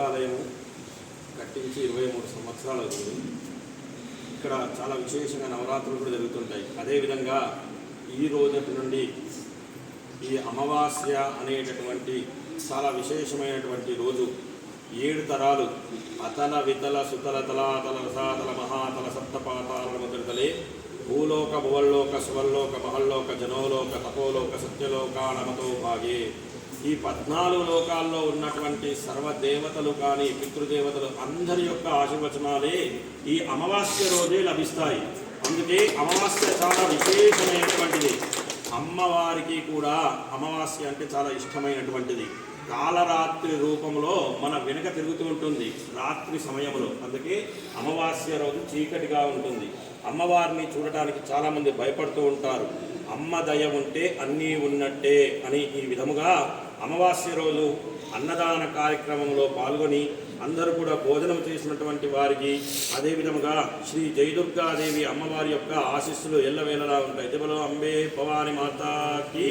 దేవాలయము కట్టించి ఇరవై మూడు సంవత్సరాలు అవుతుంది. ఇక్కడ చాలా విశేషంగా నవరాత్రులు కూడా జరుగుతుంటాయి. అదేవిధంగా ఈ రోజు నుండి ఈ అమావాస్య అనేటటువంటి చాలా విశేషమైనటువంటి రోజు ఏడు తరాలు అతల వితల సుతల తలాతల రసాతల మహాతల సప్తపాతాల ముద్రతలే భూలోక భువల్లోక సువల్లోక మహల్లోక జనోలోక తపోలోక సత్యలోకానమతో భాగే ఈ పద్నాలుగు లోకాల్లో ఉన్నటువంటి సర్వదేవతలు కానీ పితృదేవతలు అందరి యొక్క ఆశీర్వచనాలే ఈ అమావాస్య రోజే లభిస్తాయి. అందుకే అమావాస్య చాలా విశేషమైనటువంటిది. అమ్మవారికి కూడా అమావాస్య అంటే చాలా ఇష్టమైనటువంటిది. కాలరాత్రి రూపంలో మన వెనుక తిరుగుతూ ఉంటుంది రాత్రి సమయంలో. అందుకే అమావాస్య రోజు చీకటిగా ఉంటుంది. అమ్మవారిని చూడటానికి చాలామంది భయపడుతూ ఉంటారు. అమ్మ దయ ఉంటే అన్నీ ఉన్నట్టే అని ఈ విధముగా అమావాస్య రోజు అన్నదాన కార్యక్రమంలో పాల్గొని అందరూ కూడా భోజనం చేసినటువంటి వారికి అదేవిధముగా శ్రీ జయదుర్గాదేవి అమ్మవారి యొక్క ఆశీస్సులు ఎల్లవేళలా ఉంటాయి. జబలో అంబే భవాని మాతాకి